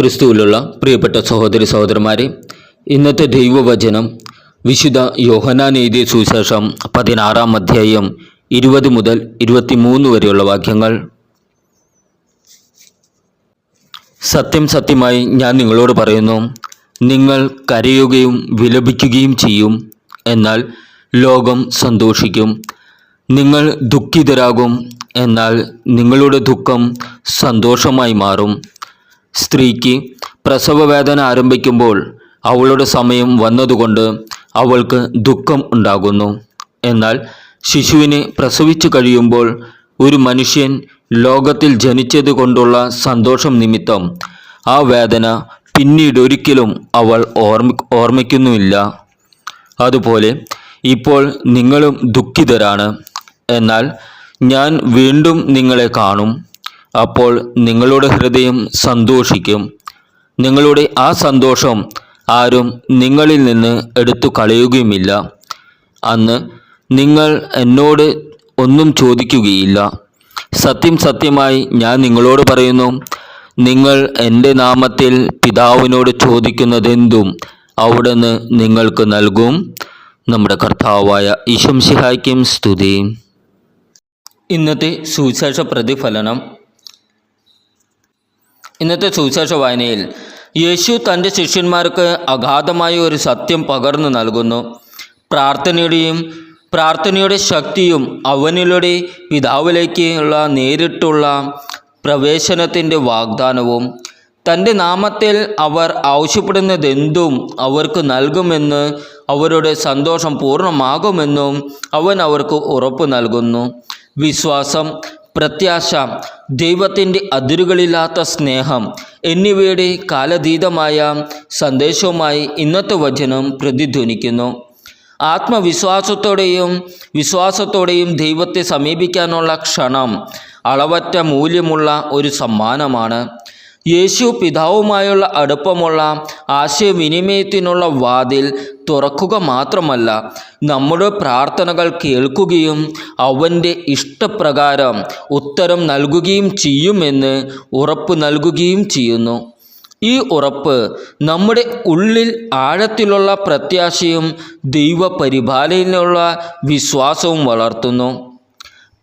ക്രിസ്തുവിലുള്ള പ്രിയപ്പെട്ട സഹോദരി സഹോദരന്മാരെ ഇന്നത്തെ ദൈവവചനം വിശുദ്ധ യോഹനാൻ എഴുതിയ സുവിശേഷം പതിനാറാം അധ്യായം ഇരുപത് മുതൽ ഇരുപത്തിമൂന്ന് വരെയുള്ള വാക്യങ്ങൾ. സത്യം സത്യമായി ഞാൻ നിങ്ങളോട് പറയുന്നു നിങ്ങൾ കരയുകയും വിലപിക്കുകയും ചെയ്യും എന്നാൽ ലോകം സന്തോഷിക്കും. നിങ്ങൾ ദുഃഖിതരാകും എന്നാൽ നിങ്ങളുടെ ദുഃഖം സന്തോഷമായി മാറും. സ്ത്രീക്ക് പ്രസവവേദന ആരംഭിക്കുമ്പോൾ അവളുടെ സമയം വന്നതുകൊണ്ട് അവൾക്ക് ദുഃഖം ഉണ്ടാകുന്നു. എന്നാൽ ശിശുവിനെ പ്രസവിച്ചു കഴിയുമ്പോൾ ഒരു മനുഷ്യൻ ലോകത്തിൽ ജനിച്ചത് കൊണ്ടുള്ള സന്തോഷം നിമിത്തം ആ വേദന പിന്നീട് ഒരിക്കലും അവൾ ഓർമ്മ ഓർമ്മിക്കുന്നുമില്ല. അതുപോലെ ഇപ്പോൾ നിങ്ങളും ദുഃഖിതരാണ്. എന്നാൽ ഞാൻ വീണ്ടും നിങ്ങളെ കാണും. അപ്പോൾ നിങ്ങളുടെ ഹൃദയം സന്തോഷിക്കും. നിങ്ങളുടെ ആ സന്തോഷം ആരും നിങ്ങളിൽ നിന്ന് എടുത്തു കളയുകയുമില്ല. അന്ന് നിങ്ങൾ എന്നോട് ഒന്നും ചോദിക്കുകയില്ല. സത്യം സത്യമായി ഞാൻ നിങ്ങളോട് പറയുന്നു നിങ്ങൾ എന്റെ നാമത്തിൽ പിതാവിനോട് ചോദിക്കുന്നതെന്തും അവിടുന്ന് നിങ്ങൾക്ക് നൽകും. നമ്മുടെ കർത്താവായ ഈശംസിഹായ്ക്കും സ്തുതി. ഇന്നത്തെ സുവിശേഷ പ്രതിഫലനം ഇന്നത്തെ സുവിശേഷ വായനയിൽ യേശു തന്റെ ശിഷ്യന്മാർക്ക് അഗാധമായ ഒരു സത്യം പകർന്നു നൽകുന്നു. പ്രാർത്ഥനയുടെയും പ്രാർത്ഥനയുടെ ശക്തിയും അവനിലൂടെ പിതാവിലേക്കുള്ള നേരിട്ടുള്ള പ്രവേശനത്തിന്റെ വാഗ്ദാനവും തന്റെ നാമത്തിൽ അവർ ആവശ്യപ്പെടുന്നതെന്തും അവർക്ക് നൽകുമെന്ന് അവരുടെ സന്തോഷം പൂർണമാകുമെന്നും അവൻ അവർക്ക് ഉറപ്പ് നൽകുന്നു. വിശ്വാസം പ്രത്യാശ ദൈവത്തിന്റെ അതിരുകളില്ലാത്ത സ്നേഹം എന്നിവയുടെ കാലതീതമായ സന്ദേശവുമായി ഇന്നത്തെ വചനം പ്രതിധ്വനിക്കുന്നു. ആത്മവിശ്വാസത്തോടെയും വിശ്വാസത്തോടെയും ദൈവത്തെ സമീപിക്കാനുള്ള ക്ഷണം അളവറ്റ മൂല്യമുള്ള ഒരു സമ്മാനമാണ്. യേശു പിതാവുമായുള്ള അടുപ്പമുള്ള ആശയവിനിമയത്തിനുള്ള വാതിൽ തുറക്കുക മാത്രമല്ല നമ്മുടെ പ്രാർത്ഥനകൾ കേൾക്കുകയും അവന്റെ ഇഷ്ടപ്രകാരം ഉത്തരം നൽകുകയും ചെയ്യുമെന്ന് ഉറപ്പ് നൽകുകയും ചെയ്യുന്നു. ഈ ഉറപ്പ് നമ്മുടെ ഉള്ളിൽ ആഴത്തിലുള്ള പ്രത്യാശയും ദൈവപരിപാലനയിലുള്ള വിശ്വാസവും വളർത്തുന്നു.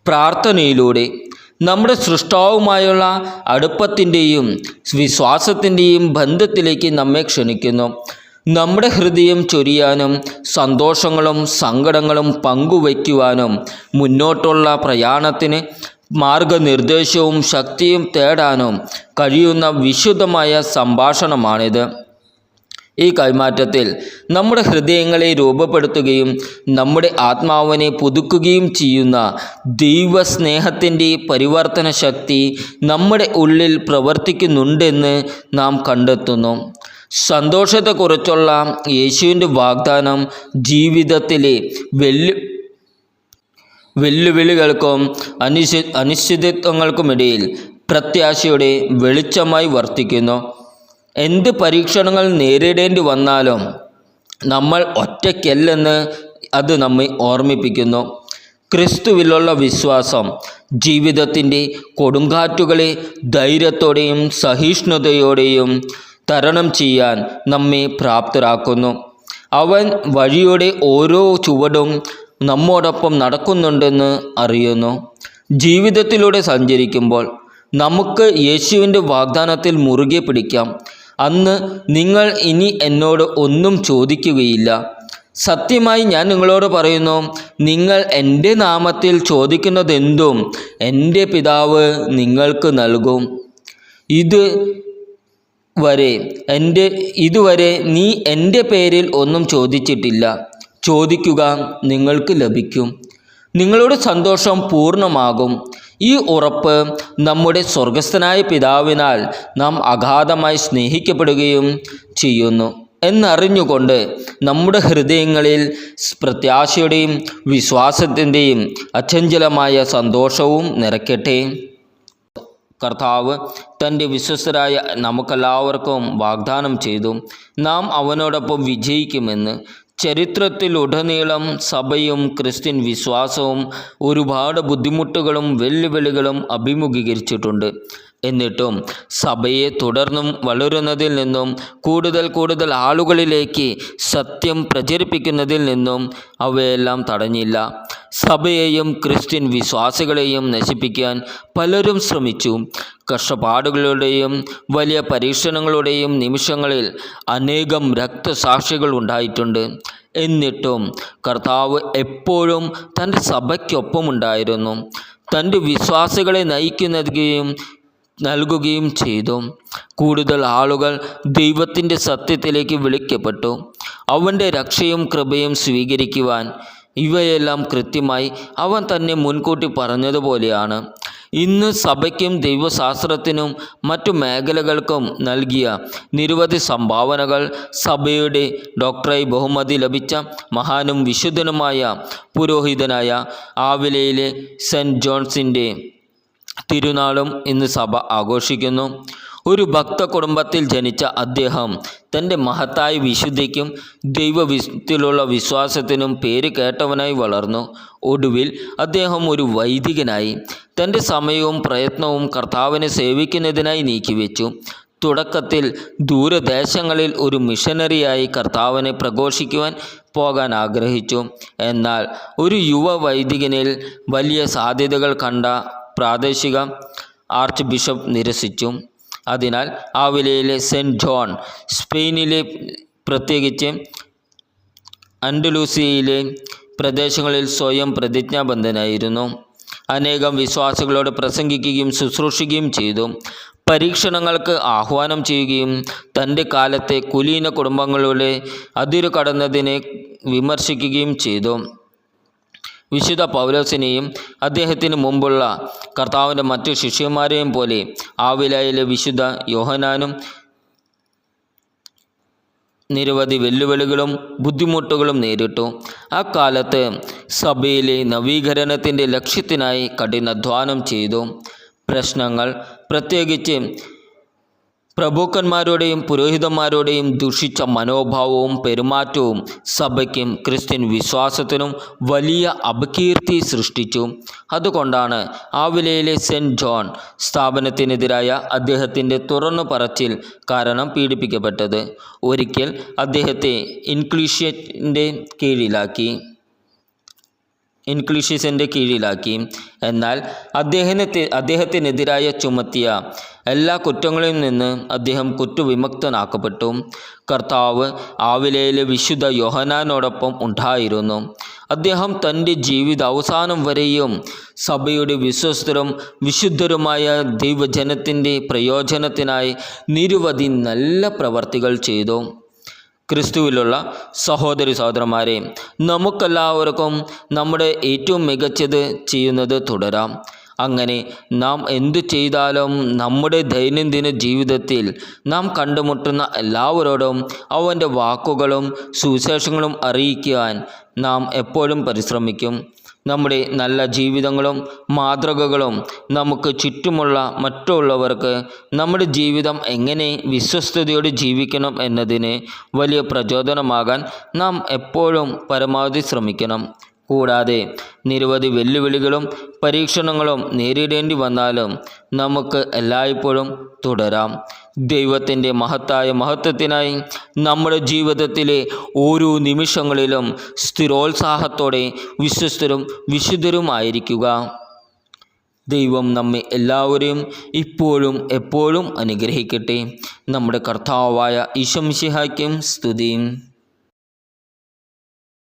പ്രാർത്ഥനയിലൂടെ നമ്മുടെ സൃഷ്ടാവുമായുള്ള അടുപ്പത്തിന്റെയും വിശ്വാസത്തിന്റെയും ബന്ധത്തിലേക്ക് നമ്മെ ക്ഷണിക്കുന്നു. നമ്മുടെ ഹൃദയം ചൊരിയാനും സന്തോഷങ്ങളും സങ്കടങ്ങളും പങ്കുവയ്ക്കുവാനും മുന്നോട്ടുള്ള പ്രയാണത്തിന് മാർഗനിർദ്ദേശവും ശക്തിയും തേടാനും കഴിയുന്ന വിശുദ്ധമായ സംഭാഷണമാണിത്. ഈ കൈമാറ്റത്തിൽ നമ്മുടെ ഹൃദയങ്ങളെ രൂപപ്പെടുത്തുകയും നമ്മുടെ ആത്മാവിനെ പുതുക്കുകയും ചെയ്യുന്ന ദൈവസ്നേഹത്തിന്റെ പരിവർത്തന ശക്തി നമ്മുടെ ഉള്ളിൽ പ്രവർത്തിക്കുന്നുണ്ടെന്ന് നാം കണ്ടെത്തുന്നു. സന്തോഷത്തെക്കുറിച്ചുള്ള യേശുവിന്റെ വാഗ്ദാനം ജീവിതത്തിലെ വെല്ലു വെല്ലുവിളികൾക്കും അനിശ്ചി അനിശ്ചിതത്വങ്ങൾക്കുമിടയിൽ പ്രത്യാശയുടെ വെളിച്ചമായി വർത്തിക്കുന്നു. എന്ത് പരീക്ഷണങ്ങൾ നേരിടേണ്ടി വന്നാലും നമ്മൾ ഒറ്റയ്ക്കല്ലെന്ന് അത് നമ്മെ ഓർമ്മിപ്പിക്കുന്നു. ക്രിസ്തുവിലുള്ള വിശ്വാസം ജീവിതത്തിന്റെ കൊടുങ്കാറ്റുകളെ ധൈര്യത്തോടെയും സഹിഷ്ണുതയോടെയും തരണം ചെയ്യാൻ നമ്മെ പ്രാപ്തരാക്കുന്നു. അവൻ വഴിയുടെ ഓരോ ചുവടും നമ്മോടൊപ്പം നടക്കുന്നുണ്ടെന്ന് അറിയുന്നു. ജീവിതത്തിലൂടെ സഞ്ചരിക്കുമ്പോൾ നമുക്ക് യേശുവിന്റെ വാഗ്ദാനത്തിൽ മുറുകെ പിടിക്കാം. അന്ന് നിങ്ങൾ ഇനി എന്നോട് ഒന്നും ചോദിക്കുകയില്ല. സത്യമായി ഞാൻ നിങ്ങളോട് പറയുന്നു നിങ്ങൾ എന്റെ നാമത്തിൽ ചോദിക്കുന്നതെന്തും എന്റെ പിതാവ് നിങ്ങൾക്ക് നൽകും. ഇത് വരെ. എന്റെ ഇതുവരെ നീ എന്റെ പേരിൽ ഒന്നും ചോദിച്ചിട്ടില്ല. ചോദിക്കുക നിങ്ങൾക്ക് ലഭിക്കും. നിങ്ങളുടെ സന്തോഷം പൂർണമാകും. ഈ ഉറപ്പ് നമ്മുടെ സ്വർഗസ്ഥനായ പിതാവിനാൽ നാം അഗാധമായി സ്നേഹിക്കപ്പെടുകയും ചെയ്യുന്നു. എന്നറിഞ്ഞുകൊണ്ട് നമ്മുടെ ഹൃദയങ്ങളിൽ പ്രത്യാശയുടെയും വിശ്വാസത്തിന്റെയും അചഞ്ചലമായ സന്തോഷവും നിറയ്ക്കട്ടെ. കർത്താവ് തന്റെ വിശ്വസ്തരായ നമുക്കെല്ലാവർക്കും വാഗ്ദാനം ചെയ്തു. നാം അവനോടൊപ്പം വിജയിക്കുമെന്ന് ചരിത്രത്തിലുടനീളം സഭയും ക്രിസ്ത്യൻ വിശ്വാസവും ഒരുപാട് ബുദ്ധിമുട്ടുകളും വെല്ലുവിളികളും അഭിമുഖീകരിച്ചിട്ടുണ്ട്. എന്നിട്ടും സഭയെ തുടർന്നും വളരുന്നതിൽ നിന്നും കൂടുതൽ കൂടുതൽ ആളുകളിലേക്ക് സത്യം പ്രചരിപ്പിക്കുന്നതിൽ നിന്നും അവയെല്ലാം തടഞ്ഞില്ല. സഭയെയും ക്രിസ്ത്യൻ വിശ്വാസികളെയും നശിപ്പിക്കാൻ പലരും ശ്രമിച്ചു. കഷ്ടപ്പാടുകളുടെയും വലിയ പരീക്ഷണങ്ങളുടെയും നിമിഷങ്ങളിൽ അനേകം രക്തസാക്ഷികൾ ഉണ്ടായിട്ടുണ്ട്. എന്നിട്ടും കർത്താവ് എപ്പോഴും തന്റെ സഭയ്ക്കൊപ്പമുണ്ടായിരുന്നു. തന്റെ വിശ്വാസികളെ നയിക്കുന്നതുകയും നൽകുകയും ചെയ്തു. കൂടുതൽ ആളുകൾ ദൈവത്തിന്റെ സത്യത്തിലേക്ക് വിളിക്കപ്പെട്ടു. അവന്റെ രക്ഷയും കൃപയും സ്വീകരിക്കുവാൻ ഇവയെല്ലാം കൃത്യമായി അവൻ തന്നെ മുൻകൂട്ടി പറഞ്ഞതുപോലെയാണ്. ഇന്ന് സഭയ്ക്കും ദൈവശാസ്ത്രത്തിനും മറ്റു മേഖലകൾക്കും നൽകിയ നിരവധി സംഭാവനകൾ സഭയുടെ ഡോക്ടറായി ബഹുമതി ലഭിച്ച മഹാനും വിശുദ്ധനുമായ പുരോഹിതനായ ആവിലയിലെ സെന്റ് ജോൺസിന്റെ തിരുനാളും ഇന്ന് സഭ ആഘോഷിക്കുന്നു. ഒരു ഭക്ത കുടുംബത്തിൽ ജനിച്ച അദ്ദേഹം തന്റെ മഹത്തായ വിശുദ്ധിക്കും ദൈവവിധത്തിലുള്ള വിശ്വാസത്തിനും പേര് കേട്ടവനായി വളർന്നു. ഒടുവിൽ അദ്ദേഹം ഒരു വൈദികനായി തന്റെ സമയവും പ്രയത്നവും കർത്താവിനെ സേവിക്കുന്നതിനായി നീക്കിവെച്ചു. തുടക്കത്തിൽ ദൂരദേശങ്ങളിൽ ഒരു മിഷനറിയായി കർത്താവിനെ പ്രഘോഷിക്കുവാൻ പോകാൻ ആഗ്രഹിച്ചു. എന്നാൽ ഒരു യുവ വൈദികനിൽ വലിയ സാധ്യതകൾ കണ്ട പ്രാദേശിക ആർച്ച് ബിഷപ്പ് നിരസിച്ചു. അതിനാൽ ആവിലയിലെ സെന്റ് ജോൺ സ്പെയിനിലെ പ്രത്യേകിച്ച് അൻഡലൂസിയയിലെ പ്രദേശങ്ങളിൽ സ്വയം പ്രതിജ്ഞാബദ്ധനായിരുന്നു. അനേകം വിശ്വാസികളോട് പ്രസംഗിക്കുകയും ശുശ്രൂഷിക്കുകയും ചെയ്തു. പരീക്ഷണങ്ങൾക്ക് ആഹ്വാനം ചെയ്യുകയും തന്റെ കാലത്തെ കുലീന കുടുംബങ്ങളുടെ അതിരു കടന്നതിനെ വിമർശിക്കുകയും ചെയ്തു. വിശുദ്ധ പൗലോസിനെയും അദ്ദേഹത്തിന് മുമ്പുള്ള കർത്താവിന്റെ മറ്റു ശിഷ്യന്മാരെയും പോലെ ആവിലയിലെ വിശുദ്ധ യോഹനാനും നിരവധി വെല്ലുവിളികളും ബുദ്ധിമുട്ടുകളും നേരിട്ടു. അക്കാലത്ത് സഭയിലെ നവീകരണത്തിന്റെ ലക്ഷ്യത്തിനായി കഠിനാധ്വാനം ചെയ്തു. പ്രശ്നങ്ങൾ പ്രത്യേകിച്ച് പ്രഭുക്കന്മാരുടെയും പുരോഹിതന്മാരുടെയും ദുഷിച്ച മനോഭാവവും പെരുമാറ്റവും സഭയ്ക്കും ക്രിസ്ത്യൻ വിശ്വാസത്തിനും വലിയ അപകീർത്തി സൃഷ്ടിച്ചു. അതുകൊണ്ടാണ് ആവിലയിലെ സെന്റ് ജോൺ സ്ഥാപനത്തിനെതിരായ അദ്ദേഹത്തിന്റെ തുറന്നു പറച്ചിൽ കാരണം പീഡിപ്പിക്കപ്പെട്ടത്. ഒരിക്കൽ അദ്ദേഹത്തെ ഇൻക്ലീഷ്യന്റെ കീഴിലാക്കി. ഇൻക്ലീഷ്യസിന്റെ കീഴിലാക്കി. എന്നാൽ അദ്ദേഹത്തെ അദ്ദേഹത്തിനെതിരായ ചുമത്തിയ എല്ലാ കുറ്റങ്ങളിൽ നിന്ന് അദ്ദേഹം കുറ്റവിമുക്തനാക്കപ്പെട്ടു. കർത്താവ് ആവിലയിലെ വിശുദ്ധ യോഹനാനോടൊപ്പം ഉണ്ടായിരുന്നു. അദ്ദേഹം തന്റെ ജീവിത അവസാനം വരെയും സഭയുടെ വിശ്വസ്തരും വിശുദ്ധരുമായ ദൈവജനത്തിന്റെ പ്രയോജനത്തിനായി നിരവധി നല്ല പ്രവർത്തികൾ ചെയ്തു. ക്രിസ്തുവിലുള്ള സഹോദരി സഹോദരന്മാരെ നമുക്കെല്ലാവർക്കും നമ്മുടെ ഏറ്റവും മികച്ചത് ചെയ്യുന്നത് തുടരാം. അങ്ങനെ നാം എന്തു ചെയ്താലും നമ്മുടെ ദൈനംദിന ജീവിതത്തിൽ നാം കണ്ടുമുട്ടുന്ന എല്ലാവരോടും അവന്റെ വാക്കുകളും സുവിശേഷങ്ങളും അറിയിക്കുവാൻ നാം എപ്പോഴും പരിശ്രമിക്കും. നമ്മുടെ നല്ല ജീവിതങ്ങളും മാതൃകകളും നമുക്ക് ചുറ്റുമുള്ള മറ്റുള്ളവർക്ക് നമ്മുടെ ജീവിതം എങ്ങനെ വിശ്വസ്തയോടെ ജീവിക്കണം എന്നതിന് വലിയ പ്രചോദനമാകാൻ നാം എപ്പോഴും പരമാവധി ശ്രമിക്കണം. കൂടാതെ നിരവധി വെല്ലുവിളികളും പരീക്ഷണങ്ങളും നേരിടേണ്ടി വന്നാലും നമുക്ക് എല്ലായ്പ്പോഴും തുടരാം. ദൈവത്തിന്റെ മഹത്തായ മഹത്വത്തിനായി നമ്മുടെ ജീവിതത്തിലെ ഓരോ നിമിഷങ്ങളിലും സ്ഥിരോത്സാഹത്തോടെ വിശ്വസ്തരും വിശുദ്ധരുമായിരിക്കുക. ദൈവം നമ്മെ എല്ലാവരെയും ഇപ്പോഴും എപ്പോഴും അനുഗ്രഹിക്കട്ടെ. നമ്മുടെ കർത്താവായ ഈശംഷിഹായ്ക്കും സ്തുതിയും